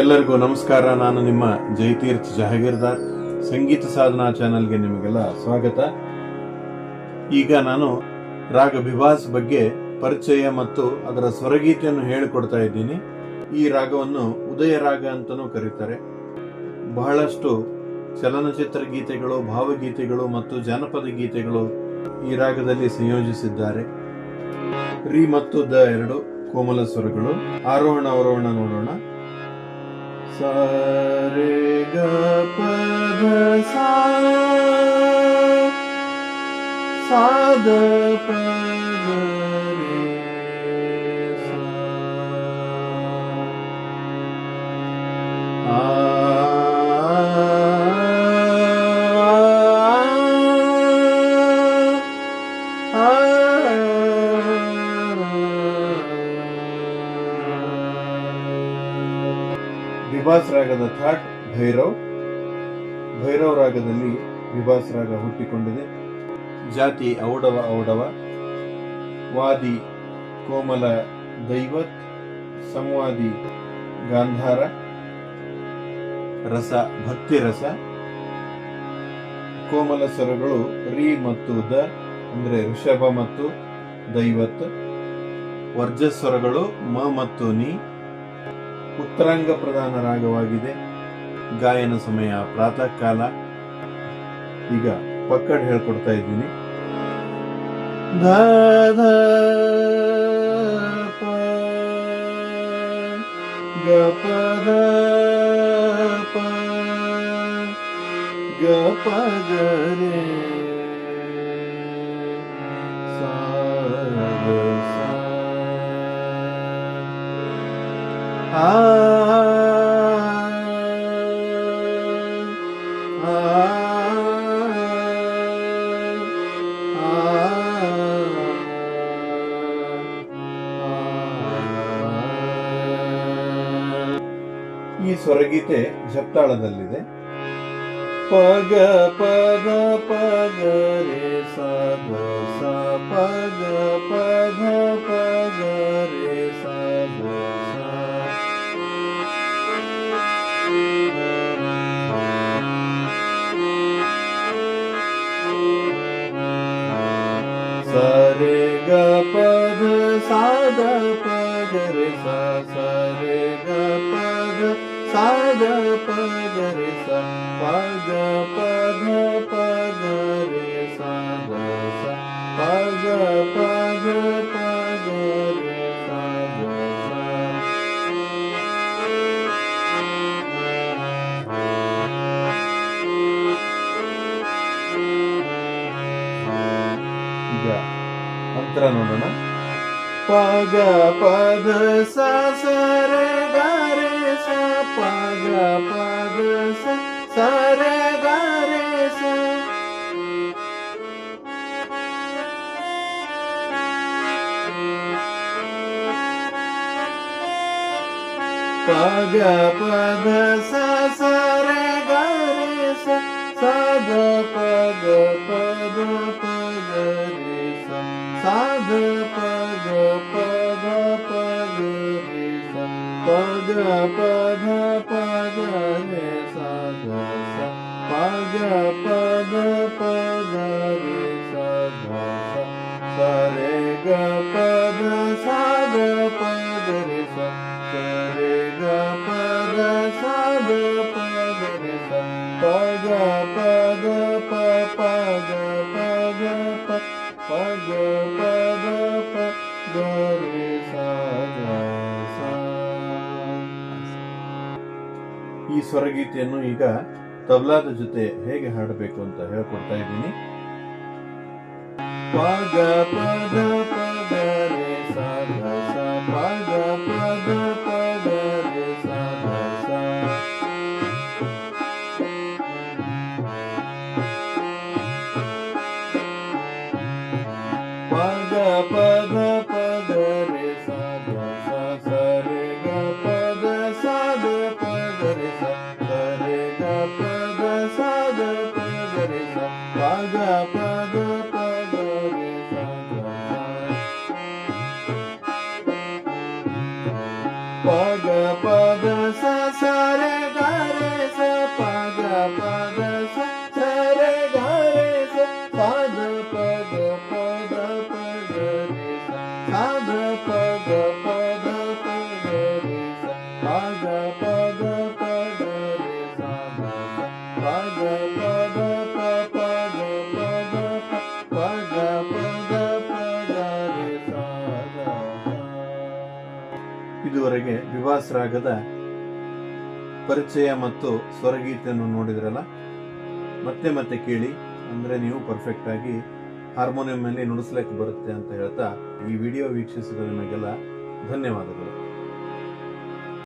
ಎಲ್ಲರಿಗೂ ನಮಸ್ಕಾರ. ನಾನು ನಿಮ್ಮ ಜಯತೀರ್ಥ ಜಹಗೀರ್ದಾರ್. ಸಂಗೀತ ಸಾಧನಾ ಚಾನೆಲ್ಗೆ ನಿಮಗೆಲ್ಲ ಸ್ವಾಗತ. ಈಗ ನಾನು ರಾಗ ಬಿಭಾಸ್ ಬಗ್ಗೆ ಪರಿಚಯ ಮತ್ತು ಅದರ ಸ್ವರಗೀತೆಯನ್ನು ಹೇಳಿಕೊಡ್ತಾ ಇದ್ದೀನಿ. ಈ ರಾಗವನ್ನು ಉದಯ ರಾಗ ಅಂತಲೂ ಕರೀತಾರೆ. ಬಹಳಷ್ಟು ಚಲನಚಿತ್ರ ಗೀತೆಗಳು, ಭಾವಗೀತೆಗಳು ಮತ್ತು ಜಾನಪದ ಗೀತೆಗಳು ಈ ರಾಗದಲ್ಲಿ ಸಂಯೋಜಿಸಿದ್ದಾರೆ. ರಿ ಮತ್ತು ದ ಎರಡು ಕೋಮಲ ಸ್ವರಗಳು. ಆರೋಹಣ, ಅವರೋಹಣ ನೋಡೋಣ. रे द ವಿಭಾಸ್ ರಾಗದ ಥಾಟ್ ಭೈರವ್. ಭೈರವ್ ರಾಗದಲ್ಲಿ ವಿಭಾಸ್ ರಾಗ ಹುಟ್ಟಿಕೊಂಡಿದೆ. ಜಾತಿ ಔಡವ ಔಡವ. ವಾದಿ ಕೋಮಲ ದೈವತ್. ಸಂವಾದಿ ಗಾಂಧಾರ. ರಸ ಭಕ್ತಿ ರಸ. ಕೋಮಲ ಸ್ವರಗಳು ರಿ ಮತ್ತು ದ ಅಂದ್ರೆ ಋಷಭ ಮತ್ತು ದೈವತ್. ವರ್ಜಸ್ವರಗಳು ಮ ಮತ್ತು ನಿ. ಉತ್ತರಾಂಗ ಪ್ರಧಾನ ರಾಗವಾಗಿದೆ. ಗಾಯನ ಸಮಯ ಪ್ರಾತಃ ಕಾಲ ಈಗ ಪಕ್ಕಡ್ ಹೇಳ್ಕೊಡ್ತಾ ಇದ್ದೀನಿ. ಗ ಪ ಗ ಪ ಗ ಈ ಸ್ವರಗೀತೆ ಜಪ್ತಾಳದಲ್ಲಿದೆ. ಪಗ ಪದ ಪಗ ರೇ ಸದ ಗ ಪದ ಸಾದ ಪದ ರೆ ಸ ಸರೆ ಗ ಪದ ಸಾದ ಪದ ರೆ ಸ ಪಗ ಪದ ಪದ ರೆ ಸಾದ ಸ ಪಗ ಪದ ಪದ ಮಂತ್ರ ನೋಡೋಣ ಪಗ ಪದ ಸ ಸರೆ ಗಾರೆ ಸ ಪಗ ಪದ ಸ ಸರೆ ಗಾರೆ ಸ ಪಗ ಪದ ಸ ಸರೆ ಗಾರೆ ಸ ಸದ ಪಗ ಪದ ಪಗ ಪದ ಪದ ರೇ ಸಾಧ ಸ ಪಗ ಪದ ಪದ ರೇ ಸಾಧ ಸ ಸರೆ ಗ ಪದ ಸಾಧ ಪದ ರೇ ಸ ಸರೆ ಗ ಪದ ಸಾಧ ಪದ ರೇ ಸ ಪಗ ಪದ ಪ ಪಗ ಪದ ಪ ಪಗ ಪದ ಪ ಗ ರೇ ಸ ಸ್ವರಗೀತೆಯನ್ನು ಈಗ ತಬ್ಲಾದ ಜೊತೆ ಹೇಗೆ ಹಾಡಬೇಕು ಅಂತ ಹೇಳ್ಕೊಡ್ತಾ ಇದ್ದೀನಿ. ಪದ ಪದ ಪದ ರೇ ಸ ಗ ಪದ ಸ ಪಗ ಇದುವರೆಗೆ ವಿವಾಸ್ ರಾಗದ ಪರಿಚಯ ಮತ್ತು ಸ್ವರಗೀತೆಯನ್ನು ನೋಡಿದ್ರಲ್ಲ? ಮತ್ತೆ ಮತ್ತೆ ಕೇಳಿ. ಅಂದ್ರೆ ನೀವು ಪರ್ಫೆಕ್ಟ್ ಆಗಿ ಹಾರ್ಮೋನಿಯಂ ಮೇಲೆ ನುಡಿಸ್ಲಿಕ್ಕೆ ಬರುತ್ತೆ ಅಂತ ಹೇಳ್ತಾ ಈ ವಿಡಿಯೋ ವೀಕ್ಷಿಸಿದ ನಿಮಗೆಲ್ಲ ಧನ್ಯವಾದಗಳು.